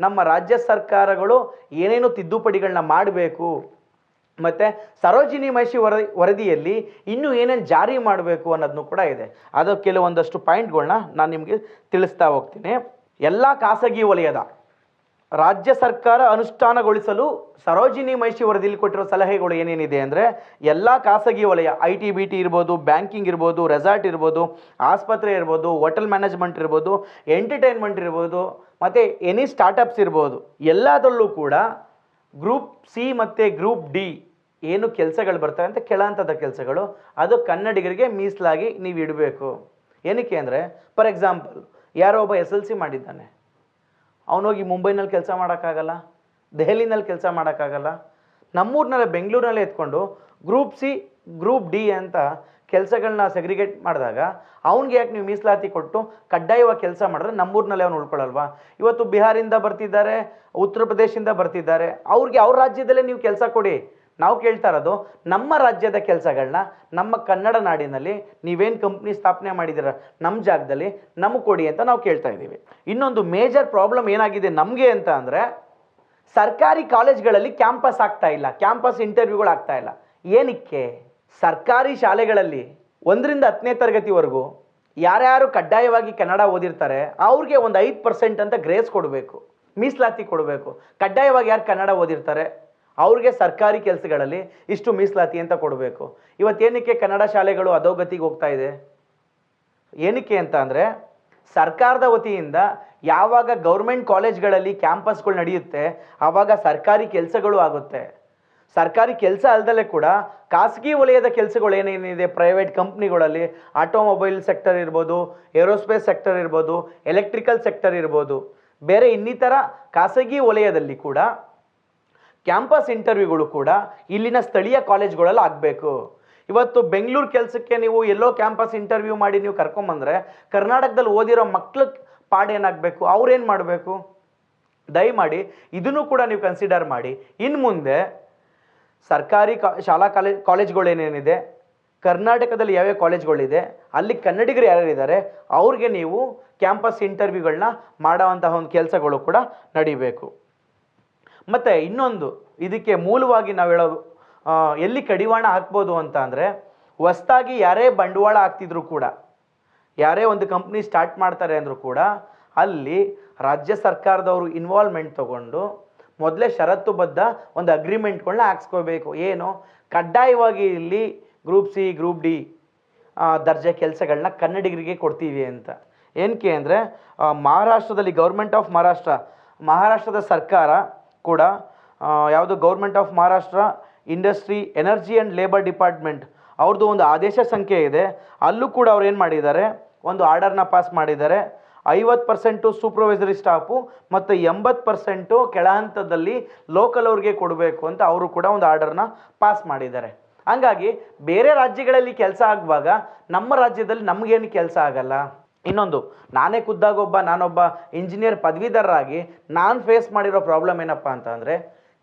ನಮ್ಮ ರಾಜ್ಯ ಸರ್ಕಾರಗಳು ಏನೇನು ತಿದ್ದುಪಡಿಗಳನ್ನ ಮಾಡಬೇಕು, ಮತ್ತು ಸರೋಜಿನಿ ಮಹಿಷಿ ವರದಿ, ವರದಿಯಲ್ಲಿ ಇನ್ನೂ ಏನೇನು ಜಾರಿ ಮಾಡಬೇಕು ಅನ್ನೋದನ್ನು ಕೂಡ ಇದೆ. ಅದು ಕೆಲವೊಂದಷ್ಟು ಪಾಯಿಂಟ್ಗಳನ್ನ ನಾನು ನಿಮಗೆ ತಿಳಿಸ್ತಾ ಹೋಗ್ತೀನಿ. ಎಲ್ಲ ಖಾಸಗಿ ವಲಯದ ರಾಜ್ಯ ಸರ್ಕಾರ ಅನುಷ್ಠಾನಗೊಳಿಸಲು ಸರೋಜಿನಿ ಮಹಿಷಿ ವರದಿಯಲ್ಲಿ ಕೊಟ್ಟಿರೋ ಸಲಹೆಗಳು ಏನೇನಿದೆ ಅಂದರೆ ಎಲ್ಲ ಖಾಸಗಿ ವಲಯ ಐ ಟಿ ಬಿ ಟಿ ಇರ್ಬೋದು, ಬ್ಯಾಂಕಿಂಗ್ ಇರ್ಬೋದು ರೆಸಾರ್ಟ್ ಇರ್ಬೋದು, ಆಸ್ಪತ್ರೆ ಇರ್ಬೋದು, ಹೋಟೆಲ್ ಮ್ಯಾನೇಜ್ಮೆಂಟ್ ಇರ್ಬೋದು ಎಂಟರ್ಟೈನ್ಮೆಂಟ್ ಇರ್ಬೋದು, ಮತ್ತು ಎನಿ ಸ್ಟಾರ್ಟಪ್ಸ್ ಇರ್ಬೋದು, ಎಲ್ಲದರಲ್ಲೂ ಕೂಡ ಗ್ರೂಪ್ ಸಿ ಮತ್ತು ಗ್ರೂಪ್ ಡಿ ಏನು ಕೆಲಸಗಳು ಬರ್ತವೆ ಅಂತ ಕೆಳಹಂತದ ಕೆಲಸಗಳು, ಅದು ಕನ್ನಡಿಗರಿಗೆ ಮೀಸಲಾಗಿ ನೀವು ಇಡಬೇಕು. ಏನಕ್ಕೆ ಅಂದರೆ ಫಾರ್ ಎಕ್ಸಾಂಪಲ್ ಯಾರೋ ಒಬ್ಬ ಎಸ್ ಎಲ್ ಸಿ ಮಾಡಿದ್ದಾನೆ. ಅವನೋಗಿ ಮುಂಬೈನಲ್ಲಿ ಕೆಲಸ ಮಾಡೋಕ್ಕಾಗಲ್ಲ, ದೆಹಲಿನಲ್ಲಿ ಕೆಲಸ ಮಾಡೋಕ್ಕಾಗಲ್ಲ, ನಮ್ಮೂರಿನಲ್ಲೇ ಬೆಂಗಳೂರಿನಲ್ಲೇ ಎತ್ಕೊಂಡು ಗ್ರೂಪ್ ಸಿ, ಗ್ರೂಪ್ ಡಿ ಅಂತ ಕೆಲಸಗಳನ್ನ ಸೆಗ್ರಿಗೇಟ್ ಮಾಡಿದಾಗ ಅವ್ನಿಗೆ ಯಾಕೆ ನೀವು ಮೀಸಲಾತಿ ಕೊಟ್ಟು ಕಡ್ಡಾಯವಾಗಿ ಕೆಲಸ ಮಾಡಿದ್ರೆ ನಮ್ಮೂರಿನಲ್ಲೇ ಅವ್ನು ಉಳ್ಕೊಳ್ಳಲ್ವಾ? ಇವತ್ತು ಬಿಹಾರಿಂದ ಬರ್ತಿದ್ದಾರೆ, ಉತ್ತರ ಪ್ರದೇಶದಿಂದ ಬರ್ತಿದ್ದಾರೆ, ಅವ್ರಿಗೆ ಅವ್ರ ರಾಜ್ಯದಲ್ಲೇ ನೀವು ಕೆಲಸ ಕೊಡಿ. ನಾವು ಕೇಳ್ತಾ ಇರೋದು, ನಮ್ಮ ರಾಜ್ಯದ ಕೆಲಸಗಳನ್ನ ನಮ್ಮ ಕನ್ನಡ ನಾಡಿನಲ್ಲಿ ನೀವೇನು ಕಂಪ್ನಿ ಸ್ಥಾಪನೆ ಮಾಡಿದಿರ ನಮ್ಮ ಜಾಗದಲ್ಲಿ ನಮಗೆ ಕೊಡಿ ಅಂತ ನಾವು ಕೇಳ್ತಾ ಇದ್ದೀವಿ. ಇನ್ನೊಂದು ಮೇಜರ್ ಪ್ರಾಬ್ಲಮ್ ಏನಾಗಿದೆ ನಮಗೆ ಅಂತ ಅಂದರೆ, ಸರ್ಕಾರಿ ಕಾಲೇಜ್ಗಳಲ್ಲಿ ಕ್ಯಾಂಪಸ್ ಆಗ್ತಾ ಇಲ್ಲ ಕ್ಯಾಂಪಸ್ ಇಂಟರ್ವ್ಯೂಗಳು ಆಗ್ತಾ ಇಲ್ಲ. ಏನಕ್ಕೆ? ಸರ್ಕಾರಿ ಶಾಲೆಗಳಲ್ಲಿ ಒಂದರಿಂದ ಹತ್ತನೇ ತರಗತಿವರೆಗೂ ಯಾರ್ಯಾರು ಕಡ್ಡಾಯವಾಗಿ ಕನ್ನಡ ಓದಿರ್ತಾರೆ, ಅವ್ರಿಗೆ ಒಂದು ಐದು ಪರ್ಸೆಂಟ್ ಅಂತ ಗ್ರೇಸ್ ಕೊಡಬೇಕು, ಮೀಸಲಾತಿ ಕೊಡಬೇಕು. ಕಡ್ಡಾಯವಾಗಿ ಯಾರು ಕನ್ನಡ ಓದಿರ್ತಾರೆ? ಅವ್ರಿಗೆ ಸರ್ಕಾರಿ ಕೆಲಸಗಳಲ್ಲಿ ಇಷ್ಟು ಮೀಸಲಾತಿ ಅಂತ ಕೊಡಬೇಕು. ಇವತ್ತೇನಕ್ಕೆ ಕನ್ನಡ ಶಾಲೆಗಳು ಅಧೋಗತಿಗೆ ಹೋಗ್ತಾ ಇದೆ? ಏನಕ್ಕೆ ಅಂತ ಅಂದರೆ ಸರ್ಕಾರದ ವತಿಯಿಂದ ಯಾವಾಗ ಗೌರ್ಮೆಂಟ್ ಕಾಲೇಜ್ಗಳಲ್ಲಿ ಕ್ಯಾಂಪಸ್ಗಳು ನಡೆಯುತ್ತೆ ಆವಾಗ ಸರ್ಕಾರಿ ಕೆಲಸಗಳು ಆಗುತ್ತೆ. ಸರ್ಕಾರಿ ಕೆಲಸ ಅಲ್ಲದಲ್ಲೇ ಕೂಡ ಖಾಸಗಿ ವಲಯದ ಕೆಲಸಗಳು ಏನೇನಿದೆ? ಪ್ರೈವೇಟ್ ಕಂಪ್ನಿಗಳಲ್ಲಿ ಆಟೋಮೊಬೈಲ್ ಸೆಕ್ಟರ್ ಇರ್ಬೋದು, ಏರೋಸ್ಪೇಸ್ ಸೆಕ್ಟರ್ ಇರ್ಬೋದು, ಎಲೆಕ್ಟ್ರಿಕಲ್ ಸೆಕ್ಟರ್ ಇರ್ಬೋದು. ಬೇರೆ ಇನ್ನಿತರ ಖಾಸಗಿ ವಲಯದಲ್ಲಿ ಕೂಡ ಕ್ಯಾಂಪಸ್ ಇಂಟರ್ವ್ಯೂಗಳು ಕೂಡ ಇಲ್ಲಿನ ಸ್ಥಳೀಯ ಕಾಲೇಜ್ಗಳಲ್ಲಿ ಆಗಬೇಕು. ಇವತ್ತು ಬೆಂಗಳೂರು ಕೆಲಸಕ್ಕೆ ನೀವು ಎಲ್ಲೋ ಕ್ಯಾಂಪಸ್ ಇಂಟರ್ವ್ಯೂ ಮಾಡಿ ನೀವು ಕರ್ಕೊಂಬಂದ್ರೆ ಕರ್ನಾಟಕದಲ್ಲಿ ಓದಿರೋ ಮಕ್ಳ ಪಾಡೇನಾಗಬೇಕು ಅವ್ರೇನು ಮಾಡಬೇಕು? ದಯಮಾಡಿ ಇದನ್ನು ಕೂಡ ನೀವು ಕನ್ಸಿಡರ್ ಮಾಡಿ. ಇನ್ನು ಮುಂದೆ ಸರ್ಕಾರಿ ಕಾ, ಶಾಲಾ ಕಾಲೇಜ್ ಕಾಲೇಜ್ಗಳೇನೇನಿದೆ ಕರ್ನಾಟಕದಲ್ಲಿ ಯಾವ್ಯಾವ ಕಾಲೇಜ್ಗಳಿದೆ? ಅಲ್ಲಿ ಕನ್ನಡಿಗರು ಯಾರ್ಯಾರಿದ್ದಾರೆ? ಅವ್ರಿಗೆ ನೀವು ಕ್ಯಾಂಪಸ್ ಇಂಟರ್ವ್ಯೂಗಳನ್ನ ಮಾಡೋವಂತಹ ಒಂದು ಕೆಲಸಗಳು ಕೂಡ ನಡಿಬೇಕು. ಮತ್ತು ಇನ್ನೊಂದು, ಇದಕ್ಕೆ ಮೂಲವಾಗಿ ನಾವು ಹೇಳೋದು ಎಲ್ಲಿ ಕಡಿವಾಣ ಹಾಕ್ಬೋದು ಅಂತ ಅಂದರೆ, ಹೊಸ್ದಾಗಿ ಯಾರೇ ಬಂಡವಾಳ ಹಾಕ್ತಿದ್ರು ಕೂಡ, ಯಾರೇ ಒಂದು ಕಂಪ್ನಿ ಸ್ಟಾರ್ಟ್ ಮಾಡ್ತಾರೆ ಅಂದರೂ ಕೂಡ, ಅಲ್ಲಿ ರಾಜ್ಯ ಸರ್ಕಾರದವರು ಇನ್ವಾಲ್ವ್ಮೆಂಟ್ ತಗೊಂಡು ಮೊದಲೇ ಷರತ್ತುಬದ್ಧ ಒಂದು ಅಗ್ರಿಮೆಂಟ್ಗಳನ್ನ ಹಾಕ್ಸ್ಕೋಬೇಕು. ಏನು? ಕಡ್ಡಾಯವಾಗಿ ಇಲ್ಲಿ ಗ್ರೂಪ್ ಸಿ ಗ್ರೂಪ್ ಡಿ ದರ್ಜೆ ಕೆಲಸಗಳನ್ನ ಕನ್ನಡಿಗರಿಗೆ ಕೊಡ್ತೀವಿ ಅಂತ. ಏನಕ್ಕೆ ಅಂದರೆ ಮಹಾರಾಷ್ಟ್ರದಲ್ಲಿ ಗೌರ್ಮೆಂಟ್ ಆಫ್ ಮಹಾರಾಷ್ಟ್ರ, ಮಹಾರಾಷ್ಟ್ರದ ಸರ್ಕಾರ ಕೂಡ ಯಾವುದು government of Maharashtra industry energy and labour department ಅವ್ರದ್ದು ಒಂದು ಆದೇಶ ಸಂಖ್ಯೆ ಇದೆ. ಅಲ್ಲೂ ಕೂಡ ಅವ್ರು ಏನು ಮಾಡಿದ್ದಾರೆ? ಒಂದು ಆರ್ಡರ್ನ ಪಾಸ್ ಮಾಡಿದ್ದಾರೆ. ಐವತ್ತು ಪರ್ಸೆಂಟು ಸೂಪರ್ವೈಸರಿ ಸ್ಟಾಫು ಮತ್ತು ಎಂಬತ್ತು ಪರ್ಸೆಂಟು ಕೆಳಹಂತದಲ್ಲಿ ಲೋಕಲ್ ಅವ್ರಿಗೆ ಕೊಡಬೇಕು ಅಂತ ಅವರು ಕೂಡ ಒಂದು ಆರ್ಡರ್ನ ಪಾಸ್ ಮಾಡಿದ್ದಾರೆ. ಹಂಗಾಗಿ ಬೇರೆ ರಾಜ್ಯಗಳಲ್ಲಿ ಕೆಲಸ ಆಗುವಾಗ ನಮ್ಮ ರಾಜ್ಯದಲ್ಲಿ ನಮಗೇನು ಕೆಲಸ ಆಗಲ್ಲ? ಇನ್ನೊಂದು, ನಾನೇ ಖುದ್ದಾಗೊಬ್ಬ ನಾನೊಬ್ಬ ಇಂಜಿನಿಯರ್ ಪದವೀಧರರಾಗಿ, ನಾನು ಫೇಸ್ ಮಾಡಿರೋ ಪ್ರಾಬ್ಲಮ್ ಏನಪ್ಪ ಅಂತಂದರೆ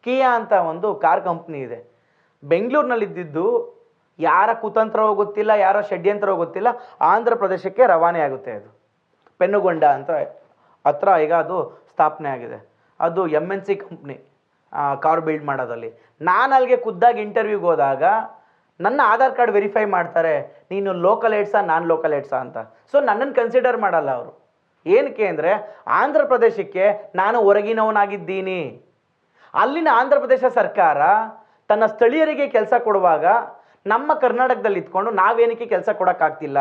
ಕಿಯಾ ಅಂತ ಒಂದು ಕಾರ್ ಕಂಪ್ನಿ ಇದೆ. ಬೆಂಗಳೂರಿನಲ್ಲಿದ್ದಿದ್ದು ಯಾರ ಕುತಂತ್ರವೋ ಗೊತ್ತಿಲ್ಲ, ಯಾರ ಷಡ್ಯಂತ್ರವೋ ಗೊತ್ತಿಲ್ಲ, ಆಂಧ್ರ ಪ್ರದೇಶಕ್ಕೆ ರವಾನೆ ಆಗುತ್ತೆ ಅದು. ಪೆನ್ನುಗೊಂಡ ಅಂತ ಹತ್ರ ಈಗ ಅದು ಸ್ಥಾಪನೆ ಆಗಿದೆ. ಅದು M N C company car build ಮಾಡೋದಲ್ಲಿ ನಾನು ಅಲ್ಲಿಗೆ ಖುದ್ದಾಗಿ ಇಂಟರ್ವ್ಯೂಗೆ ಹೋದಾಗ ನನ್ನ ಆಧಾರ್ ಕಾರ್ಡ್ ವೆರಿಫೈ ಮಾಡ್ತಾರೆ, ನೀನು ಲೋಕಲ್ ಏಡ್ಸಾ ನಾನ್ ಲೋಕಲ್ ಏಡ್ಸಾ ಅಂತ. ಸೊ ನನ್ನನ್ನು ಕನ್ಸಿಡರ್ ಮಾಡಲ್ಲ ಅವರು. ಏನಕ್ಕೆ ಅಂದರೆ, ಆಂಧ್ರ ಪ್ರದೇಶಕ್ಕೆ ನಾನು ಹೊರಗಿನವನಾಗಿದ್ದೀನಿ. ಅಲ್ಲಿನ ಆಂಧ್ರ ಪ್ರದೇಶ ಸರ್ಕಾರ ತನ್ನ ಸ್ಥಳೀಯರಿಗೆ ಕೆಲಸ ಕೊಡುವಾಗ ನಮ್ಮ ಕರ್ನಾಟಕದಲ್ಲಿ ಇದ್ಕೊಂಡು ನಾವೇನಕ್ಕೆ ಕೆಲಸ ಕೊಡೋಕ್ಕಾಗ್ತಿಲ್ಲ.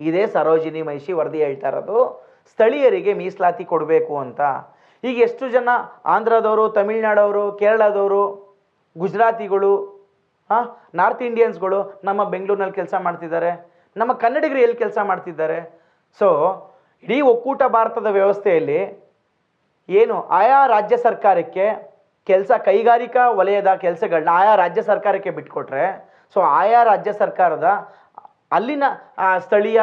ಇದೇ ಸರೋಜಿನಿ ಮಹಿಷಿ ವರದಿ ಹೇಳ್ತಾ ಇರೋದು, ಸ್ಥಳೀಯರಿಗೆ ಮೀಸಲಾತಿ ಕೊಡಬೇಕು ಅಂತ. ಈಗ ಎಷ್ಟು ಜನ ಆಂಧ್ರದವರು, ತಮಿಳ್ನಾಡವರು, ಕೇರಳದವರು, ಗುಜರಾತಿಗಳು ಹಾಂ, ನಾರ್ತ್ ಇಂಡಿಯನ್ಸ್ಗಳು ನಮ್ಮ ಬೆಂಗಳೂರಿನಲ್ಲಿ ಕೆಲಸ ಮಾಡ್ತಿದ್ದಾರೆ. ನಮ್ಮ ಕನ್ನಡಿಗರು ಎಲ್ಲಿ ಕೆಲಸ ಮಾಡ್ತಿದ್ದಾರೆ? ಸೊ ಇಡೀ ಒಕ್ಕೂಟ ಭಾರತದ ವ್ಯವಸ್ಥೆಯಲ್ಲಿ ಏನು, ಆಯಾ ರಾಜ್ಯ ಸರ್ಕಾರಕ್ಕೆ ಕೆಲಸ, ಕೈಗಾರಿಕಾ ವಲಯದ ಕೆಲಸಗಳನ್ನ ಆಯಾ ರಾಜ್ಯ ಸರ್ಕಾರಕ್ಕೆ ಬಿಟ್ಕೊಟ್ರೆ ಸೊ ಆಯಾ ರಾಜ್ಯ ಸರ್ಕಾರದ ಅಲ್ಲಿನ ಸ್ಥಳೀಯ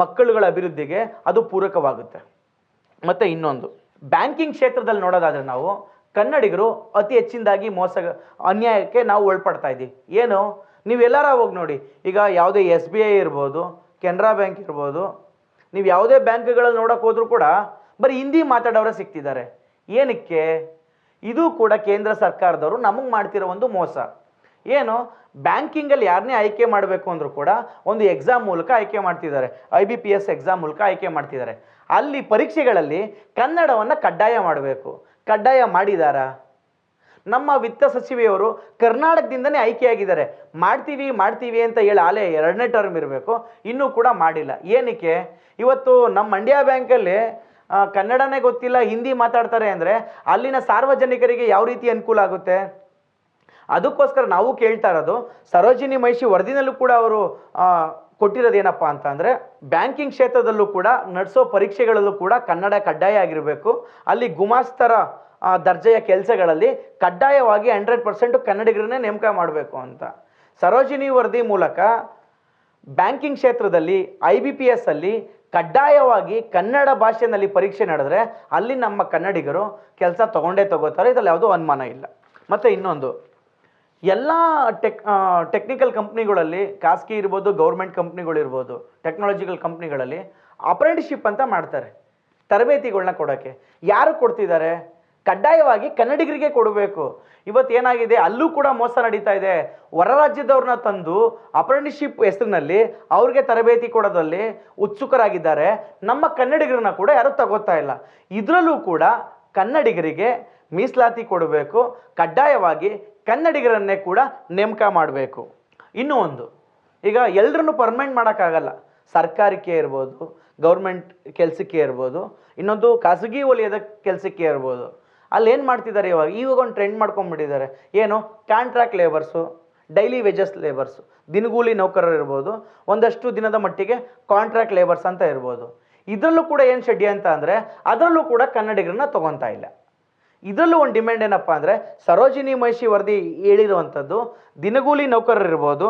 ಮಕ್ಕಳುಗಳ ಅಭಿವೃದ್ಧಿಗೆ ಅದು ಪೂರಕವಾಗುತ್ತೆ. ಮತ್ತು ಇನ್ನೊಂದು, ಬ್ಯಾಂಕಿಂಗ್ ಕ್ಷೇತ್ರದಲ್ಲಿ ನೋಡೋದಾದರೆ ನಾವು ಕನ್ನಡಿಗರು ಅತಿ ಹೆಚ್ಚಿನದಾಗಿ ಮೋಸ, ಅನ್ಯಾಯಕ್ಕೆ ನಾವು ಒಳಪಡ್ತಾ ಇದ್ದೀವಿ. ಏನು? ನೀವು ಎಲ್ಲಾರ ಹೋಗಿ ನೋಡಿ. ಈಗ ಯಾವುದೇ ಎಸ್ ಬಿ ಐ ಇರ್ಬೋದು, ಕೆನರಾ ಬ್ಯಾಂಕ್ ಇರ್ಬೋದು, ನೀವು ಯಾವುದೇ ಬ್ಯಾಂಕ್ಗಳಲ್ಲಿ ನೋಡೋಕೆ ಹೋದರೂ ಕೂಡ ಬರೀ ಹಿಂದಿ ಮಾತಾಡೋರೇ ಸಿಗ್ತಿದ್ದಾರೆ. ಏನಕ್ಕೆ? ಇದು ಕೂಡ ಕೇಂದ್ರ ಸರ್ಕಾರದವರು ನಮಗೆ ಮಾಡ್ತಿರೋ ಒಂದು ಮೋಸ. ಏನು? ಬ್ಯಾಂಕಿಂಗಲ್ಲಿ ಯಾರನ್ನೇ ಆಯ್ಕೆ ಮಾಡಬೇಕು ಅಂದರೂ ಕೂಡ ಒಂದು ಎಕ್ಸಾಮ್ ಮೂಲಕ ಆಯ್ಕೆ ಮಾಡ್ತಿದ್ದಾರೆ. I B P S exam ಮೂಲಕ ಆಯ್ಕೆ ಮಾಡ್ತಿದ್ದಾರೆ. ಅಲ್ಲಿ ಪರೀಕ್ಷೆಗಳಲ್ಲಿ ಕನ್ನಡವನ್ನು ಕಡ್ಡಾಯ ಮಾಡಬೇಕು. ಕಡ್ಡಾಯ ಮಾಡಿದಾರಾ? ನಮ್ಮ ವಿತ್ತ ಸಚಿವೆಯವರು ಕರ್ನಾಟಕದಿಂದನೇ ಆಯ್ಕೆಯಾಗಿದ್ದಾರೆ. ಮಾಡ್ತೀವಿ ಮಾಡ್ತೀವಿ ಅಂತ ಹೇಳಿ ಆಲೆ ಎರಡನೇ ಟರ್ಮ್ ಇರಬೇಕು. ಇನ್ನೂ ಕೂಡ ಮಾಡಿಲ್ಲ. ಏನಕ್ಕೆ? ಇವತ್ತು ನಮ್ಮ ಮಂಡ್ಯ ಬ್ಯಾಂಕಲ್ಲಿ ಕನ್ನಡನೇ ಗೊತ್ತಿಲ್ಲ, ಹಿಂದಿ ಮಾತಾಡ್ತಾರೆ ಅಂದರೆ ಅಲ್ಲಿನ ಸಾರ್ವಜನಿಕರಿಗೆ ಯಾವ ರೀತಿ ಅನುಕೂಲ ಆಗುತ್ತೆ? ಅದಕ್ಕೋಸ್ಕರ ನಾವು ಕೇಳ್ತಾ ಇರೋದು, ಸರೋಜಿನಿ ಮಹಿಷಿ ವರದಿನಲ್ಲೂ ಕೂಡ ಅವರು ಕೊಟ್ಟಿರೋದೇನಪ್ಪ ಅಂತ ಅಂದರೆ ಬ್ಯಾಂಕಿಂಗ್ ಕ್ಷೇತ್ರದಲ್ಲೂ ಕೂಡ ನಡೆಸೋ ಪರೀಕ್ಷೆಗಳಲ್ಲೂ ಕೂಡ ಕನ್ನಡ ಕಡ್ಡಾಯ ಆಗಿರಬೇಕು. ಅಲ್ಲಿ ಗುಮಾಸ್ತರ ದರ್ಜೆಯ ಕೆಲಸಗಳಲ್ಲಿ ಕಡ್ಡಾಯವಾಗಿ ಹಂಡ್ರೆಡ್ ಪರ್ಸೆಂಟು ಕನ್ನಡಿಗರನ್ನೇ ನೇಮಕ ಮಾಡಬೇಕು ಅಂತ. ಸರೋಜಿನಿ ವರದಿ ಮೂಲಕ ಬ್ಯಾಂಕಿಂಗ್ ಕ್ಷೇತ್ರದಲ್ಲಿ ಐ ಬಿ ಪಿ ಎಸ್ ಅಲ್ಲಿ ಕಡ್ಡಾಯವಾಗಿ ಕನ್ನಡ ಭಾಷೆಯಲ್ಲಿ ಪರೀಕ್ಷೆ ನಡೆದ್ರೆ ಅಲ್ಲಿ ನಮ್ಮ ಕನ್ನಡಿಗರು ಕೆಲಸ ತಗೊಂಡೇ ತಗೋತಾರೆ, ಇದರಲ್ಲಿ ಯಾವುದೂ ಅನುಮಾನ ಇಲ್ಲ. ಮತ್ತು ಇನ್ನೊಂದು. ಎಲ್ಲ ಟೆಕ್ ಟೆಕ್ನಿಕಲ್ ಕಂಪ್ನಿಗಳಲ್ಲಿ ಖಾಸಗಿ ಇರ್ಬೋದು ಗೌರ್ಮೆಂಟ್ ಕಂಪ್ನಿಗಳಿರ್ಬೋದು ಟೆಕ್ನಾಲಜಿಕಲ್ ಕಂಪ್ನಿಗಳಲ್ಲಿ ಅಪ್ರೆಂಟಿಶಿಪ್ ಅಂತ ಮಾಡ್ತಾರೆ. ತರಬೇತಿಗಳನ್ನ ಕೊಡೋಕ್ಕೆ. ಯಾರು ಕೊಡ್ತಿದ್ದಾರೆ? ಕಡ್ಡಾಯವಾಗಿ ಕನ್ನಡಿಗರಿಗೆ ಕೊಡಬೇಕು. ಇವತ್ತು ಏನಾಗಿದೆ? ಅಲ್ಲೂ ಕೂಡ ಮೋಸ ನಡೀತಾ ಇದೆ. ಹೊರ ರಾಜ್ಯದವ್ರನ್ನ ತಂದು ಅಪ್ರೆಂಟಿಶಿಪ್ ಹೆಸರಿನಲ್ಲಿ ಅವ್ರಿಗೆ ತರಬೇತಿ ಕೊಡೋದಲ್ಲಿ ಉತ್ಸುಕರಾಗಿದ್ದಾರೆ. ನಮ್ಮ ಕನ್ನಡಿಗರನ್ನ ಕೂಡ ಯಾರೂ ತಗೋತಾ ಇಲ್ಲ. ಇದರಲ್ಲೂ ಕೂಡ ಕನ್ನಡಿಗರಿಗೆ ಮೀಸಲಾತಿ ಕೊಡಬೇಕು. ಕಡ್ಡಾಯವಾಗಿ ಕನ್ನಡಿಗರನ್ನೇ ಕೂಡ ನೇಮಕ ಮಾಡಬೇಕು. ಇನ್ನೂ ಒಂದು, ಈಗ ಎಲ್ಲರನ್ನು ಪರ್ಮನೆಂಟ್ ಮಾಡೋಕ್ಕಾಗಲ್ಲ. ಸರ್ಕಾರಕ್ಕೆ ಇರ್ಬೋದು ಗೌರ್ಮೆಂಟ್ ಕೆಲಸಕ್ಕೆ ಇರ್ಬೋದು, ಇನ್ನೊಂದು ಖಾಸಗಿ ವಲಯದ ಕೆಲಸಕ್ಕೆ ಇರ್ಬೋದು. ಅಲ್ಲಿ ಏನು ಮಾಡ್ತಿದ್ದಾರೆ ಇವಾಗ? ಇವಾಗ ಒಂದು ಟ್ರೆಂಡ್ ಮಾಡ್ಕೊಂಡ್ಬಿಟ್ಟಿದ್ದಾರೆ ಏನು? Contract labours daily wages labours ದಿನಗೂಲಿ ನೌಕರರು ಇರ್ಬೋದು, ಒಂದಷ್ಟು ದಿನದ ಮಟ್ಟಿಗೆ ಕಾಂಟ್ರಾಕ್ಟ್ ಲೇಬರ್ಸ್ ಅಂತ ಇರ್ಬೋದು. ಇದರಲ್ಲೂ ಕೂಡ ಏನು ಶೆಡ್ಡಿ ಅಂತ ಅಂದರೆ, ಅದರಲ್ಲೂ ಕೂಡ ಕನ್ನಡಿಗರನ್ನ ತೊಗೊತಾ ಇಲ್ಲ. ಇದರಲ್ಲೂ ಒಂದು ಡಿಮ್ಯಾಂಡ್ ಏನಪ್ಪ ಅಂದರೆ ಸರೋಜಿನಿ ಮಹಿಷಿ ವರದಿ ಹೇಳಿರುವಂಥದ್ದು, ದಿನಗೂಲಿ ನೌಕರರಿರ್ಬೋದು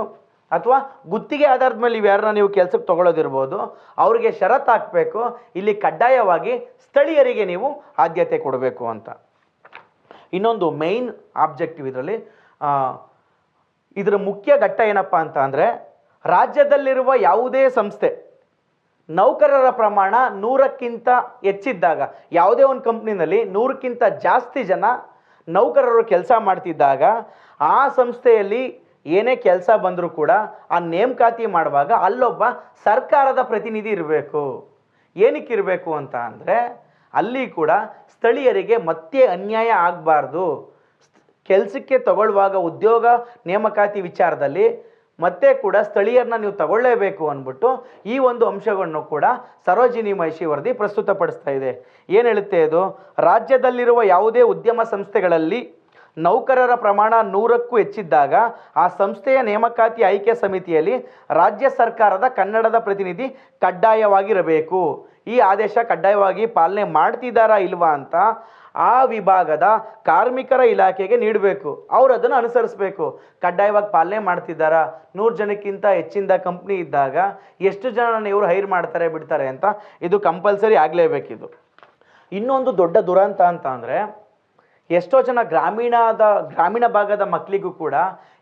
ಅಥವಾ ಗುತ್ತಿಗೆ ಆಧಾರದ ಮೇಲೆ ಇವು ಯಾರನ್ನ ನೀವು ಕೆಲಸಕ್ಕೆ ತೊಗೊಳ್ಳೋದಿರ್ಬೋದು ಅವ್ರಿಗೆ ಷರತ್ತು ಹಾಕಬೇಕು, ಇಲ್ಲಿ ಕಡ್ಡಾಯವಾಗಿ ಸ್ಥಳೀಯರಿಗೆ ನೀವು ಆದ್ಯತೆ ಕೊಡಬೇಕು ಅಂತ. ಇನ್ನೊಂದು ಮೇಯ್ನ್ ಆಬ್ಜೆಕ್ಟಿವ್ ಇದರಲ್ಲಿ ಇದರ ಮುಖ್ಯ ಘಟ್ಟ ಏನಪ್ಪ ಅಂತ ಅಂದರೆ, ರಾಜ್ಯದಲ್ಲಿರುವ ಯಾವುದೇ ಸಂಸ್ಥೆ ನೌಕರರ ಪ್ರಮಾಣ ನೂರಕ್ಕಿಂತ ಹೆಚ್ಚಿದ್ದಾಗ, ಯಾವುದೇ ಒಂದು ಕಂಪ್ನಿನಲ್ಲಿ ನೂರಕ್ಕಿಂತ ಜಾಸ್ತಿ ಜನ ನೌಕರರು ಕೆಲಸ ಮಾಡ್ತಿದ್ದಾಗ, ಆ ಸಂಸ್ಥೆಯಲ್ಲಿ ಏನೇ ಕೆಲಸ ಬಂದರೂ ಕೂಡ ಆ ನೇಮಕಾತಿ ಮಾಡುವಾಗ ಅಲ್ಲೊಬ್ಬ ಸರ್ಕಾರದ ಪ್ರತಿನಿಧಿ ಇರಬೇಕು. ಏನಕ್ಕಿರಬೇಕು ಅಂತ ಅಂದರೆ, ಅಲ್ಲಿ ಕೂಡ ಸ್ಥಳೀಯರಿಗೆ ಮತ್ತೆ ಅನ್ಯಾಯ ಆಗಬಾರ್ದು. ಕೆಲಸಕ್ಕೆ ತಗೊಳ್ಳುವಾಗ ಉದ್ಯೋಗ ನೇಮಕಾತಿ ವಿಚಾರದಲ್ಲಿ ಮತ್ತೆ ಕೂಡ ಸ್ಥಳೀಯರನ್ನ ನೀವು ತಗೊಳ್ಳೇಬೇಕು ಅಂದ್ಬಿಟ್ಟು ಈ ಒಂದು ಅಂಶವನ್ನು ಕೂಡ ಸರೋಜಿನಿ ಮಹಿಷಿ ವರದಿ ಪ್ರಸ್ತುತಪಡಿಸ್ತಾ ಇದೆ. ಏನು ಹೇಳುತ್ತೆ ಇದು? ರಾಜ್ಯದಲ್ಲಿರುವ ಯಾವುದೇ ಉದ್ಯಮ ಸಂಸ್ಥೆಗಳಲ್ಲಿ ನೌಕರರ ಪ್ರಮಾಣ ನೂರಕ್ಕೂ ಹೆಚ್ಚಿದ್ದಾಗ ಆ ಸಂಸ್ಥೆಯ ನೇಮಕಾತಿ ಆಯ್ಕೆ ಸಮಿತಿಯಲ್ಲಿ ರಾಜ್ಯ ಸರ್ಕಾರದ ಕನ್ನಡದ ಪ್ರತಿನಿಧಿ ಕಡ್ಡಾಯವಾಗಿರಬೇಕು. ಈ ಆದೇಶ ಕಡ್ಡಾಯವಾಗಿ ಪಾಲನೆ ಮಾಡ್ತಿದ್ದಾರಾ ಇಲ್ವಾ ಅಂತ ಆ ವಿಭಾಗದ ಕಾರ್ಮಿಕರ ಇಲಾಖೆಗೆ ನೀಡಬೇಕು. ಅವರು ಅದನ್ನು ಅನುಸರಿಸಬೇಕು. ಕಡ್ಡಾಯವಾಗಿ ಪಾಲನೆ ಮಾಡ್ತಿದ್ದಾರಾ? ನೂರು ಜನಕ್ಕಿಂತ ಹೆಚ್ಚಿಂದ ಕಂಪ್ನಿ ಇದ್ದಾಗ ಎಷ್ಟು ಜನ ಇವರು ಹೈರ್ ಮಾಡ್ತಾರೆ ಬಿಡ್ತಾರೆ ಅಂತ ಇದು ಕಂಪಲ್ಸರಿ ಆಗಲೇಬೇಕಿದು. ಇನ್ನೊಂದು ದೊಡ್ಡ ದುರಂತ ಅಂತ ಅಂದರೆ ಎಷ್ಟೋ ಜನ ಗ್ರಾಮೀಣದ, ಗ್ರಾಮೀಣ ಭಾಗದ ಮಕ್ಕಳಿಗೂ ಕೂಡ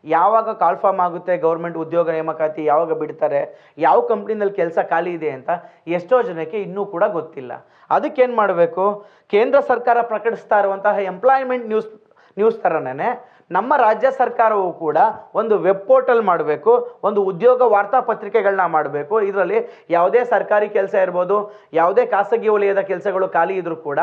ಯಾವಾಗ ಕಾಲ್ಫಾರ್ಮ್ ಆಗುತ್ತೆ, ಗೌರ್ಮೆಂಟ್ ಉದ್ಯೋಗ ನೇಮಕಾತಿ ಯಾವಾಗ ಬಿಡ್ತಾರೆ, ಯಾವ ಕಂಪ್ನಿನಲ್ಲಿ ಕೆಲಸ ಖಾಲಿ ಇದೆ ಅಂತ ಎಷ್ಟೋ ಜನಕ್ಕೆ ಇನ್ನೂ ಕೂಡ ಗೊತ್ತಿಲ್ಲ. ಅದಕ್ಕೇನು ಮಾಡಬೇಕು? ಕೇಂದ್ರ ಸರ್ಕಾರ ಪ್ರಕಟಿಸ್ತಾ ಇರುವಂತಹ ಎಂಪ್ಲಾಯ್ಮೆಂಟ್ ನ್ಯೂಸ್ ನ್ಯೂಸ್ ಥರನೇ ನಮ್ಮ ರಾಜ್ಯ ಸರ್ಕಾರವು ಕೂಡ ಒಂದು ವೆಬ್ ಪೋರ್ಟಲ್ ಮಾಡಬೇಕು, ಒಂದು ಉದ್ಯೋಗ ವಾರ್ತಾ ಪತ್ರಿಕೆಗಳನ್ನ ಮಾಡಬೇಕು. ಇದರಲ್ಲಿ ಯಾವುದೇ ಸರ್ಕಾರಿ ಕೆಲಸ ಇರ್ಬೋದು, ಯಾವುದೇ ಖಾಸಗಿ ವಲಯದ ಕೆಲಸಗಳು ಖಾಲಿ ಇದ್ರೂ ಕೂಡ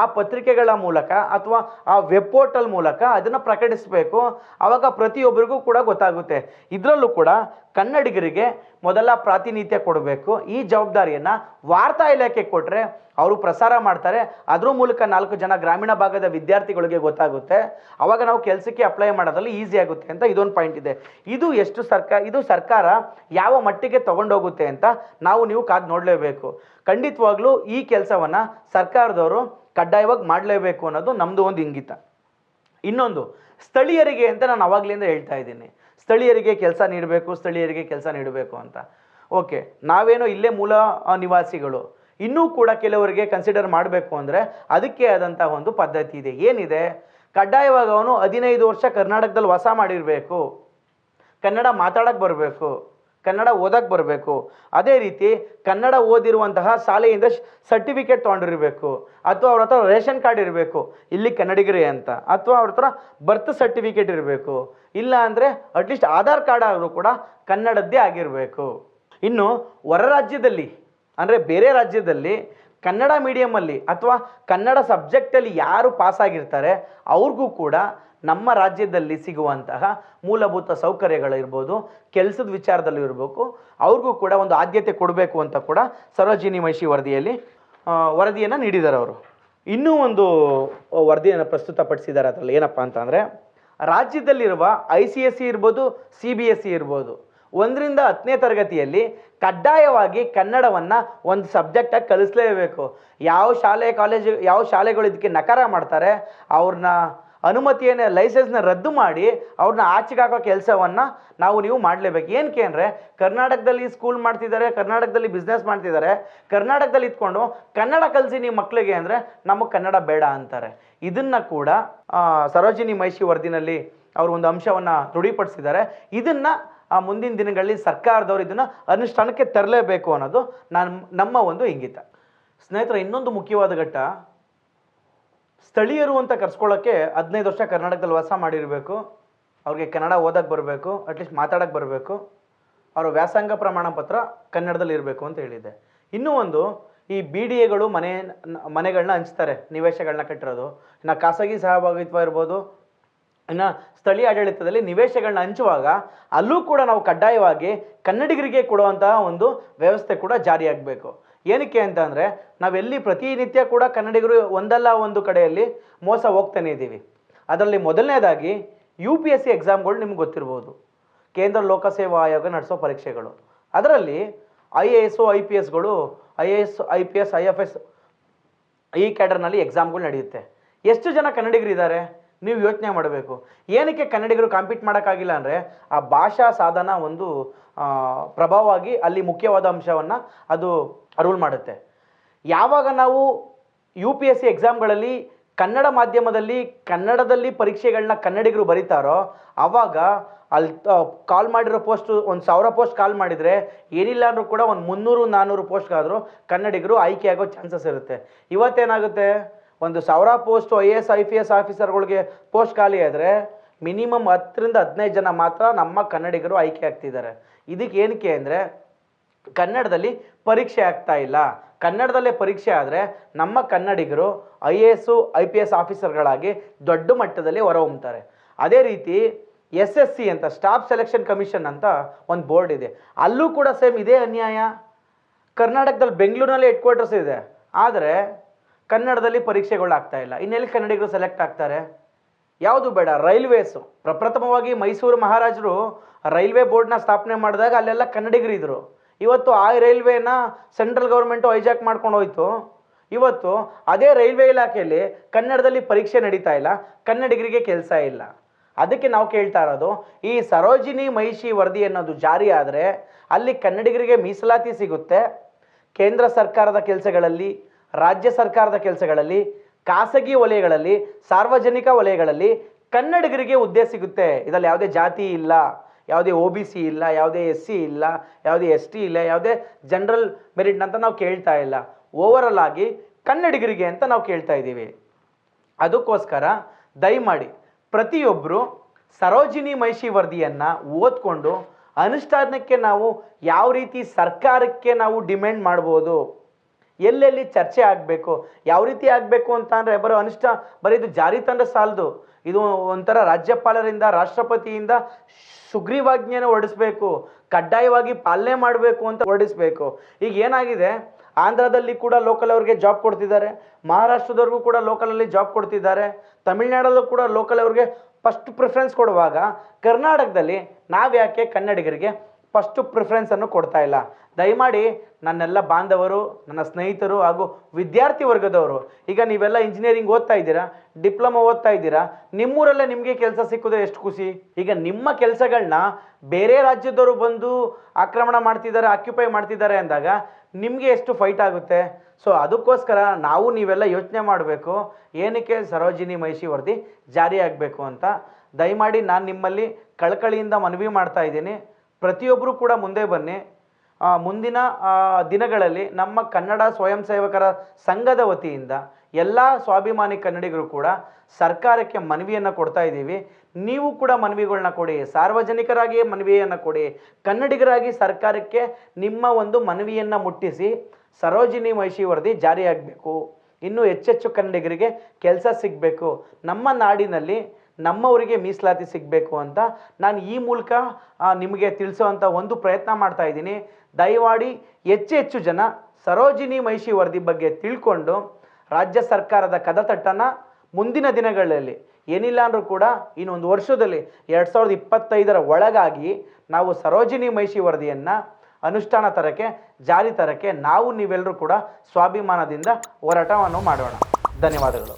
ಆ ಪತ್ರಿಕೆಗಳ ಮೂಲಕ ಅಥವಾ ಆ ವೆಬ್ ಪೋರ್ಟಲ್ ಮೂಲಕ ಅದನ್ನು ಪ್ರಕಟಿಸಬೇಕು. ಆವಾಗ ಪ್ರತಿಯೊಬ್ಬರಿಗೂ ಕೂಡ ಗೊತ್ತಾಗುತ್ತೆ. ಇದರಲ್ಲೂ ಕೂಡ ಕನ್ನಡಿಗರಿಗೆ ಮೊದಲ ಪ್ರಾತಿನಿಧ್ಯ ಕೊಡಬೇಕು. ಈ ಜವಾಬ್ದಾರಿಯನ್ನು ವಾರ್ತಾ ಇಲಾಖೆ ಕೊಟ್ಟರೆ ಅವರು ಪ್ರಸಾರ ಮಾಡ್ತಾರೆ. ಅದ್ರ ಮೂಲಕ ನಾಲ್ಕು ಜನ ಗ್ರಾಮೀಣ ಭಾಗದ ವಿದ್ಯಾರ್ಥಿಗಳಿಗೆ ಗೊತ್ತಾಗುತ್ತೆ. ಅವಾಗ ನಾವು ಕೆಲಸಕ್ಕೆ ಅಪ್ಲೈ ಮಾಡೋದ್ರಲ್ಲಿ ಈಸಿ ಆಗುತ್ತೆ ಅಂತ ಇದೊಂದು ಪಾಯಿಂಟ್ ಇದೆ. ಇದು ಎಷ್ಟು ಸರ್ಕಾರ ಇದು ಸರ್ಕಾರ ಯಾವ ಮಟ್ಟಿಗೆ ತಗೊಂಡೋಗುತ್ತೆ ಅಂತ ನಾವು ನೀವು ಕಾದು ನೋಡಲೇಬೇಕು. ಖಂಡಿತವಾಗ್ಲೂ ಈ ಕೆಲಸವನ್ನು ಸರ್ಕಾರದವರು ಕಡ್ಡಾಯವಾಗಿ ಮಾಡಲೇಬೇಕು ಅನ್ನೋದು ನಮ್ಮದು ಒಂದು ಇಂಗಿತ. ಇನ್ನೊಂದು, ಸ್ಥಳೀಯರಿಗೆ ಅಂತ ನಾನು ಅವಾಗಲಿಂದ ಹೇಳ್ತಾ ಇದ್ದೀನಿ. ಸ್ಥಳೀಯರಿಗೆ ಕೆಲಸ ನೀಡಬೇಕು, ಸ್ಥಳೀಯರಿಗೆ ಕೆಲಸ ನೀಡಬೇಕು ಅಂತ. ಓಕೆ ನಾವೇನೋ ಇಲ್ಲೇ ಮೂಲ ನಿವಾಸಿಗಳು. ಇನ್ನೂ ಕೂಡ ಕೆಲವರಿಗೆ ಕನ್ಸಿಡರ್ ಮಾಡಬೇಕು ಅಂದರೆ ಅದಕ್ಕೆ ಆದಂತಹ ಒಂದು ಪದ್ಧತಿ ಇದೆ. ಏನಿದೆ? ಕಡ್ಡಾಯವಾಗಿ ಅವನು ಹದಿನೈದು ವರ್ಷ ಕರ್ನಾಟಕದಲ್ಲಿ ವಾಸ ಮಾಡಿರಬೇಕು. ಕನ್ನಡ ಮಾತಾಡಕ್ಕೆ ಬರಬೇಕು. ಕನ್ನಡ ಓದಕ್ಕೆ ಬರಬೇಕು. ಅದೇ ರೀತಿ ಕನ್ನಡ ಓದಿರುವಂತಹ ಶಾಲೆಯಿಂದ ಸರ್ಟಿಫಿಕೇಟ್ ತೊಗೊಂಡಿರಬೇಕು. ಅಥವಾ ಅವ್ರ ರೇಷನ್ ಕಾರ್ಡ್ ಇರಬೇಕು. ಇಲ್ಲಿ ಕನ್ನಡಿಗರೇ ಅಂತ. ಅಥವಾ ಅವ್ರ ಹತ್ರ ಬರ್ತ್ ಸರ್ಟಿಫಿಕೇಟ್ ಇರಬೇಕು. ಇಲ್ಲ ಅಂದರೆ ಅಟ್ಲೀಸ್ಟ್ ಆಧಾರ್ ಕಾರ್ಡ್ ಆದರೂ ಕೂಡ ಕನ್ನಡದ್ದೇ ಆಗಿರಬೇಕು. ಇನ್ನು ಹೊರ ರಾಜ್ಯದಲ್ಲಿ, ಅಂದರೆ ಬೇರೆ ರಾಜ್ಯದಲ್ಲಿ ಕನ್ನಡ ಮೀಡಿಯಮಲ್ಲಿ ಅಥವಾ ಕನ್ನಡ ಸಬ್ಜೆಕ್ಟಲ್ಲಿ ಯಾರು ಪಾಸ್ ಆಗಿರ್ತಾರೆ, ಅವ್ರಿಗೂ ಕೂಡ ನಮ್ಮ ರಾಜ್ಯದಲ್ಲಿ ಸಿಗುವಂತಹ ಮೂಲಭೂತ ಸೌಕರ್ಯಗಳಿರ್ಬೋದು, ಕೆಲಸದ ವಿಚಾರದಲ್ಲಿ ಇರಬೇಕು. ಅವ್ರಿಗೂ ಕೂಡ ಒಂದು ಆದ್ಯತೆ ಕೊಡಬೇಕು ಅಂತ ಕೂಡ ಸರೋಜಿನಿ ಮಹಿಷಿ ವರದಿಯಲ್ಲಿ ವರದಿಯನ್ನು ನೀಡಿದ್ದಾರೆ ಅವರು. ಇನ್ನೂ ಒಂದು ವರದಿಯನ್ನು ಪ್ರಸ್ತುತಪಡಿಸಿದ್ದಾರೆ ಅದರಲ್ಲಿ ಏನಪ್ಪ ಅಂತಂದರೆ, ರಾಜ್ಯದಲ್ಲಿರುವ ಐ ಸಿ ಎಸ್ ಸಿ ಇರ್ಬೋದು ಸಿ ಬಿ ಎಸ್ ಸಿ ಇರ್ಬೋದು, ಒಂದರಿಂದ ಹತ್ತನೇ ತರಗತಿಯಲ್ಲಿ ಕಡ್ಡಾಯವಾಗಿ ಕನ್ನಡವನ್ನು ಒಂದು ಸಬ್ಜೆಕ್ಟಾಗಿ ಕಲಿಸಲೇಬೇಕು. ಯಾವ ಶಾಲೆ, ಕಾಲೇಜು, ಯಾವ ಶಾಲೆಗಳು ಇದಕ್ಕೆ ನಕಾರ ಮಾಡ್ತಾರೆ, ಅವ್ರನ್ನ ಅನುಮತಿಯನ್ನು ಲೈಸೆನ್ಸ್ನ ರದ್ದು ಮಾಡಿ ಅವ್ರನ್ನ ಆಚೆಗೆ ಹಾಕೋ ಕೆಲಸವನ್ನು ನಾವು ನೀವು ಮಾಡಲೇಬೇಕು. ಏನಕ್ಕೆ ಅಂದರೆ, ಕರ್ನಾಟಕದಲ್ಲಿ ಸ್ಕೂಲ್ ಮಾಡ್ತಿದ್ದಾರೆ, ಕರ್ನಾಟಕದಲ್ಲಿ ಬಿಸ್ನೆಸ್ ಮಾಡ್ತಿದ್ದಾರೆ, ಕರ್ನಾಟಕದಲ್ಲಿ ಇದ್ಕೊಂಡು ಕನ್ನಡ ಕಲಿಸಿ ನಿಮ್ಮ ಮಕ್ಕಳಿಗೆ ಅಂದರೆ ನಮಗೆ ಕನ್ನಡ ಬೇಡ ಅಂತಾರೆ. ಇದನ್ನು ಕೂಡ ಸರೋಜಿನಿ ಮಹಿಷಿ ವರದಿನಲ್ಲಿ ಅವರು ಒಂದು ಅಂಶವನ್ನು ದೃಢೀಪಡಿಸಿದ್ದಾರೆ. ಇದನ್ನು, ಆ, ಮುಂದಿನ ದಿನಗಳಲ್ಲಿ ಸರ್ಕಾರದವರು ಇದನ್ನು ಅನುಷ್ಠಾನಕ್ಕೆ ತರಲೇಬೇಕು ಅನ್ನೋದು ನಾನು, ನಮ್ಮ ಒಂದು ಇಂಗಿತ. ಸ್ನೇಹಿತರೆ, ಇನ್ನೊಂದು ಮುಖ್ಯವಾದ ಘಟ್ಟ ಸ್ಥಳೀಯರು ಅಂತ ಕರ್ಸ್ಕೊಳ್ಳೋಕ್ಕೆ ಹದಿನೈದು ವರ್ಷ ಕರ್ನಾಟಕದಲ್ಲಿ ವಾಸ ಮಾಡಿರಬೇಕು. ಅವ್ರಿಗೆ ಕನ್ನಡ ಓದಕ್ಕೆ ಬರಬೇಕು ಅಟ್ಲೀಸ್ಟ್ ಮಾತಾಡಕ್ಕೆ ಬರಬೇಕು. ಅವರ ವ್ಯಾಸಂಗ ಪ್ರಮಾಣ ಪತ್ರ ಕನ್ನಡದಲ್ಲಿ ಇರಬೇಕು ಅಂತ ಹೇಳಿದೆ ಇನ್ನೂ ಒಂದು, ಈ ಬಿ ಡಿ ಎಗಳು ಮನೆ ಮನೆಗಳನ್ನ ಹಂಚ್ತಾರೆ ನಿವೇಶಗಳನ್ನ ಕಟ್ಟಿರೋದು. ಇನ್ನು ಖಾಸಗಿ ಸಹಭಾಗಿತ್ವ ಇರ್ಬೋದು. ಇನ್ನು ಸ್ಥಳೀಯ ಆಡಳಿತದಲ್ಲಿ ನಿವೇಶಗಳನ್ನ ಹಂಚುವಾಗ ಅಲ್ಲೂ ಕೂಡ ನಾವು ಕಡ್ಡಾಯವಾಗಿ ಕನ್ನಡಿಗರಿಗೆ ಕೊಡುವಂತಹ ಒಂದು ವ್ಯವಸ್ಥೆ ಕೂಡ ಜಾರಿಯಾಗಬೇಕು. ಏನಕ್ಕೆ ಅಂತ ಅಂದರೆ ನಾವೆಲ್ಲಿ ಪ್ರತಿನಿತ್ಯ ಕೂಡ ಕನ್ನಡಿಗರು ಒಂದಲ್ಲ ಒಂದು ಕಡೆಯಲ್ಲಿ ಮೋಸ ಹೋಗ್ತಾನೆ ಇದ್ದೀವಿ. ಅದರಲ್ಲಿ ಮೊದಲನೇದಾಗಿ ಯು ಪಿ ಎಸ್ ಸಿ ಎಕ್ಸಾಮ್ಗಳು ನಿಮ್ಗೆ ಗೊತ್ತಿರ್ಬೋದು. ಕೇಂದ್ರ ಲೋಕಸೇವಾ ಆಯೋಗ ನಡೆಸೋ ಪರೀಕ್ಷೆಗಳು. ಅದರಲ್ಲಿ I A S I P ಎಸ್ಗಳು I A S I P S I F S ಈ ಕ್ಯಾಡರ್ನಲ್ಲಿ ಎಕ್ಸಾಮ್ಗಳು ನಡೆಯುತ್ತೆ. ಎಷ್ಟು ಜನ ಕನ್ನಡಿಗರಿದ್ದಾರೆ ನೀವು ಯೋಚನೆ ಮಾಡಬೇಕು. ಏನಕ್ಕೆ ಕನ್ನಡಿಗರು ಕಾಂಪೀಟ್ ಮಾಡೋಕ್ಕಾಗಿಲ್ಲ ಅಂದರೆ ಆ ಭಾಷಾ ಸಾಧನ ಒಂದು ಪ್ರಭಾವವಾಗಿ ಅಲ್ಲಿ ಮುಖ್ಯವಾದ ಅಂಶವನ್ನು ಅದು ರೂಲ್ ಮಾಡುತ್ತೆ. ಯಾವಾಗ ನಾವು ಯು ಪಿ ಎಸ್ ಸಿ ಎಕ್ಸಾಮ್ಗಳಲ್ಲಿ ಕನ್ನಡ ಮಾಧ್ಯಮದಲ್ಲಿ, ಕನ್ನಡದಲ್ಲಿ ಪರೀಕ್ಷೆಗಳನ್ನ ಕನ್ನಡಿಗರು ಬರೀತಾರೋ ಆವಾಗ ಅಲ್ಲಿ ಕಾಲ್ ಮಾಡಿರೋ ಪೋಸ್ಟು ಒಂದು ಸಾವಿರ ಪೋಸ್ಟ್ ಕಾಲ್ ಮಾಡಿದರೆ ಏನಿಲ್ಲ ಅಂದರೂ ಕೂಡ ಒಂದು ಮುನ್ನೂರು ನಾನ್ನೂರು ಪೋಸ್ಟ್ಗಾದರೂ ಕನ್ನಡಿಗರು ಆಯ್ಕೆ ಆಗೋ ಚಾನ್ಸಸ್ ಇರುತ್ತೆ. ಇವತ್ತೇನಾಗುತ್ತೆ? ಒಂದು ಸಾವಿರ post I A S I P S ಆಫೀಸರ್ಗಳಿಗೆ post ಖಾಲಿ ಆದರೆ ಮಿನಿಮಮ್ ಹತ್ತರಿಂದ ಹದಿನೈದು ಜನ ಮಾತ್ರ ನಮ್ಮ ಕನ್ನಡಿಗರು ಆಯ್ಕೆ ಆಗ್ತಿದ್ದಾರೆ. ಇದಕ್ಕೆ ಏನಕ್ಕೆ ಅಂದರೆ, ಕನ್ನಡದಲ್ಲಿ ಪರೀಕ್ಷೆ ಆಗ್ತಾ ಇಲ್ಲ. ಕನ್ನಡದಲ್ಲೇ ಪರೀಕ್ಷೆ ಆದರೆ ನಮ್ಮ ಕನ್ನಡಿಗರು I A S I P S ಆಫೀಸರ್ಗಳಾಗಿ ದೊಡ್ಡ ಮಟ್ಟದಲ್ಲಿ ಹೊರಹೊಮ್ತಾರೆ. ಅದೇ ರೀತಿ ಎಸ್ ಎಸ್ ಸಿ ಅಂತ, ಸ್ಟಾಫ್ ಸೆಲೆಕ್ಷನ್ ಕಮಿಷನ್ ಅಂತ ಒಂದು ಬೋರ್ಡ್ ಇದೆ. ಅಲ್ಲೂ ಕೂಡ ಸೇಮ್ ಇದೇ ಅನ್ಯಾಯ. ಕರ್ನಾಟಕದಲ್ಲಿ ಬೆಂಗಳೂರಿನಲ್ಲಿ ಹೆಡ್ ಕ್ವಾರ್ಟರ್ಸ್ ಇದೆ. ಆದರೆ ಕನ್ನಡದಲ್ಲಿ ಪರೀಕ್ಷೆಗಳು ಆಗ್ತಾ ಇಲ್ಲ. ಇನ್ನೆಲ್ಲಿ ಕನ್ನಡಿಗರು ಸೆಲೆಕ್ಟ್ ಆಗ್ತಾರೆ? ಯಾವುದು ಬೇಡ, ರೈಲ್ವೇಸು. ಪ್ರಪ್ರಥಮವಾಗಿ ಮೈಸೂರು ಮಹಾರಾಜರು ರೈಲ್ವೆ ಬೋರ್ಡ್ನ ಸ್ಥಾಪನೆ ಮಾಡಿದಾಗ ಅಲ್ಲೆಲ್ಲ ಕನ್ನಡಿಗರು ಇದ್ರು ಇವತ್ತು ಆ ರೈಲ್ವೇನ ಸೆಂಟ್ರಲ್ ಗೌರ್ಮೆಂಟು ಹೈಜಾಕ್ ಮಾಡ್ಕೊಂಡು ಹೋಯಿತು. ಇವತ್ತು ಅದೇ ರೈಲ್ವೆ ಇಲಾಖೆಯಲ್ಲಿ ಕನ್ನಡದಲ್ಲಿ ಪರೀಕ್ಷೆ ನಡೀತಾ ಇಲ್ಲ, ಕನ್ನಡಿಗರಿಗೆ ಕೆಲಸ ಇಲ್ಲ. ಅದಕ್ಕೆ ನಾವು ಕೇಳ್ತಾ ಇರೋದು, ಈ ಸರೋಜಿನಿ ಮಹಿಷಿ ವರದಿ ಅನ್ನೋದು ಜಾರಿ ಆದರೆ ಅಲ್ಲಿ ಕನ್ನಡಿಗರಿಗೆ ಮೀಸಲಾತಿ ಸಿಗುತ್ತೆ. ಕೇಂದ್ರ ಸರ್ಕಾರದ ಕೆಲಸಗಳಲ್ಲಿ, ರಾಜ್ಯ ಸರ್ಕಾರದ ಕೆಲಸಗಳಲ್ಲಿ ಖಾಸಗಿ ವಲಯಗಳಲ್ಲಿ, ಸಾರ್ವಜನಿಕ ವಲಯಗಳಲ್ಲಿ ಕನ್ನಡಿಗರಿಗೆ ಹುದ್ದೆ ಸಿಗುತ್ತೆ. ಇದರಲ್ಲಿ ಯಾವುದೇ ಜಾತಿ ಇಲ್ಲ, ಯಾವುದೇ ಒ ಬಿ ಸಿ ಇಲ್ಲ, ಯಾವುದೇ ಎಸ್ ಸಿ ಇಲ್ಲ, ಯಾವುದೇ ಎಸ್ ಟಿ ಇಲ್ಲ, ಯಾವುದೇ ಜನರಲ್ ಮೆರಿಟ್ ಅಂತ ನಾವು ಕೇಳ್ತಾ ಇಲ್ಲ. ಓವರಲ್ ಆಗಿ ಕನ್ನಡಿಗರಿಗೆ ಅಂತ ನಾವು ಕೇಳ್ತಾ ಇದ್ದೀವಿ. ಅದಕ್ಕೋಸ್ಕರ ದಯಮಾಡಿ ಪ್ರತಿಯೊಬ್ಬರು ಸರೋಜಿನಿ ಮಹಿಷಿ ವರದಿಯನ್ನು ಓದ್ಕೊಂಡು, ಅನುಷ್ಠಾನಕ್ಕೆ ನಾವು ಯಾವ ರೀತಿ ಸರ್ಕಾರಕ್ಕೆ ನಾವು ಡಿಮ್ಯಾಂಡ್ ಮಾಡ್ಬೋದು ಎಲ್ಲೆಲ್ಲಿ ಚರ್ಚೆ ಆಗಬೇಕು, ಯಾವ ರೀತಿ ಆಗಬೇಕು ಅಂತ ಅಂದರೆ ಬರೋ ಅನಿಷ್ಟ ಬರೀ ಇದು ಜಾರಿ ತಂದ್ರೆ ಸಾಲದು. ಇದು ಒಂಥರ ರಾಜ್ಯಪಾಲರಿಂದ, ರಾಷ್ಟ್ರಪತಿಯಿಂದ ಸುಗ್ರೀವಾಜ್ಞೆನ ಹೊರಡಿಸ್ಬೇಕು, ಕಡ್ಡಾಯವಾಗಿ ಪಾಲನೆ ಮಾಡಬೇಕು ಅಂತ ಹೊರಡಿಸ್ಬೇಕು. ಈಗ ಏನಾಗಿದೆ? ಆಂಧ್ರದಲ್ಲಿ ಕೂಡ ಲೋಕಲ್ ಅವ್ರಿಗೆ ಜಾಬ್ ಕೊಡ್ತಿದ್ದಾರೆ. ಮಹಾರಾಷ್ಟ್ರದವ್ರಿಗೂ ಕೂಡ ಲೋಕಲಲ್ಲಿ ಜಾಬ್ ಕೊಡ್ತಿದ್ದಾರೆ. ತಮಿಳ್ನಾಡಲ್ಲೂ ಕೂಡ ಲೋಕಲ್ ಅವ್ರಿಗೆ ಫಸ್ಟ್ ಪ್ರಿಫರೆನ್ಸ್ ಕೊಡುವಾಗ, ಕರ್ನಾಟಕದಲ್ಲಿ ನಾವ್ಯಾಕೆ ಕನ್ನಡಿಗರಿಗೆ ಫಸ್ಟು ಪ್ರಿಫರೆನ್ಸನ್ನು ಕೊಡ್ತಾ ಇಲ್ಲ. ದಯಮಾಡಿ ನನ್ನೆಲ್ಲ ಬಾಂಧವರು, ನನ್ನ ಸ್ನೇಹಿತರು ಹಾಗೂ ವಿದ್ಯಾರ್ಥಿ ವರ್ಗದವರು, ಈಗ ನೀವೆಲ್ಲ ಇಂಜಿನಿಯರಿಂಗ್ ಓದ್ತಾ ಇದ್ದೀರಾ ಡಿಪ್ಲೊಮಾ ಓದ್ತಾ ಇದ್ದೀರಾ, ನಿಮ್ಮೂರಲ್ಲೇ ನಿಮಗೆ ಕೆಲಸ ಸಿಕ್ಕಿದ್ರೆ ಎಷ್ಟು ಖುಷಿ? ಈಗ ನಿಮ್ಮ ಕೆಲಸಗಳನ್ನ ಬೇರೆ ರಾಜ್ಯದವರು ಬಂದು ಆಕ್ರಮಣ ಮಾಡ್ತಿದ್ದಾರೆ ಆಕ್ಯುಪೈ ಮಾಡ್ತಿದ್ದಾರೆ ಅಂದಾಗ ನಿಮಗೆ ಎಷ್ಟು ಫೈಟ್ ಆಗುತ್ತೆ? ಸೊ ಅದಕ್ಕೋಸ್ಕರ ನಾವು ನೀವೆಲ್ಲ ಯೋಚನೆ ಮಾಡಬೇಕು. ಏನಕ್ಕೆ ಸರೋಜಿನಿ ಮಹಿಷಿ ವರದಿ ಜಾರಿಯಾಗಬೇಕು ಅಂತ. ದಯಮಾಡಿ ನಾನು ನಿಮ್ಮಲ್ಲಿ ಕಳಕಳಿಯಿಂದ ಮನವಿ ಮಾಡ್ತಾ ಇದ್ದೀನಿ. ಪ್ರತಿಯೊಬ್ಬರು ಕೂಡ ಮುಂದೆ ಬನ್ನಿ. ಮುಂದಿನ ದಿನಗಳಲ್ಲಿ ನಮ್ಮ ಕನ್ನಡ ಸ್ವಯಂ ಸೇವಕರ ಸಂಘದ ವತಿಯಿಂದ ಎಲ್ಲ ಸ್ವಾಭಿಮಾನಿ ಕನ್ನಡಿಗರು ಕೂಡ ಸರ್ಕಾರಕ್ಕೆ ಮನವಿಯನ್ನು ಕೊಡ್ತಾ ಇದ್ದೀವಿ. ನೀವು ಕೂಡ ಮನವಿಗಳನ್ನ ಕೊಡಿ. ಸಾರ್ವಜನಿಕರಾಗಿ ಮನವಿಯನ್ನು ಕೊಡಿ. ಕನ್ನಡಿಗರಾಗಿ ಸರ್ಕಾರಕ್ಕೆ ನಿಮ್ಮ ಒಂದು ಮನವಿಯನ್ನು ಮುಟ್ಟಿಸಿ ಸರೋಜಿನಿ ಮಹಿಷಿ ವರದಿ ಜಾರಿಯಾಗಬೇಕು. ಇನ್ನೂ ಹೆಚ್ಚೆಚ್ಚು ಕನ್ನಡಿಗರಿಗೆ ಕೆಲಸ ಸಿಗಬೇಕು. ನಮ್ಮ ನಾಡಿನಲ್ಲಿ ನಮ್ಮವರಿಗೆ ಮೀಸಲಾತಿ ಸಿಗಬೇಕು ಅಂತ ನಾನು ಈ ಮೂಲಕ ನಿಮಗೆ ತಿಳಿಸುವಂಥ ಒಂದು ಪ್ರಯತ್ನ ಮಾಡ್ತಾ ಇದ್ದೀನಿ. ದಯವಾಡಿ ಹೆಚ್ಚು ಹೆಚ್ಚು ಜನ ಸರೋಜಿನಿ ಮಹಿಷಿ ವರದಿ ಬಗ್ಗೆ ತಿಳ್ಕೊಂಡು ರಾಜ್ಯ ಸರ್ಕಾರದ ಕದತಟ್ಟನ್ನು ಮುಂದಿನ ದಿನಗಳಲ್ಲಿ, ಏನಿಲ್ಲ ಅಂದರೂ ಕೂಡ ಇನ್ನೊಂದು ವರ್ಷದಲ್ಲಿ ಎರಡು ಸಾವಿರದ ಇಪ್ಪತ್ತೈದರ ಒಳಗಾಗಿ ನಾವು ಸರೋಜಿನಿ ಮಹಿಷಿ ವರದಿಯನ್ನು ಅನುಷ್ಠಾನ ತರಕ್ಕೆ, ಜಾರಿ ತರಕ್ಕೆ ನಾವು ನೀವೆಲ್ಲರೂ ಕೂಡ ಸ್ವಾಭಿಮಾನದಿಂದ ಹೋರಾಟವನ್ನು ಮಾಡೋಣ. ಧನ್ಯವಾದಗಳು.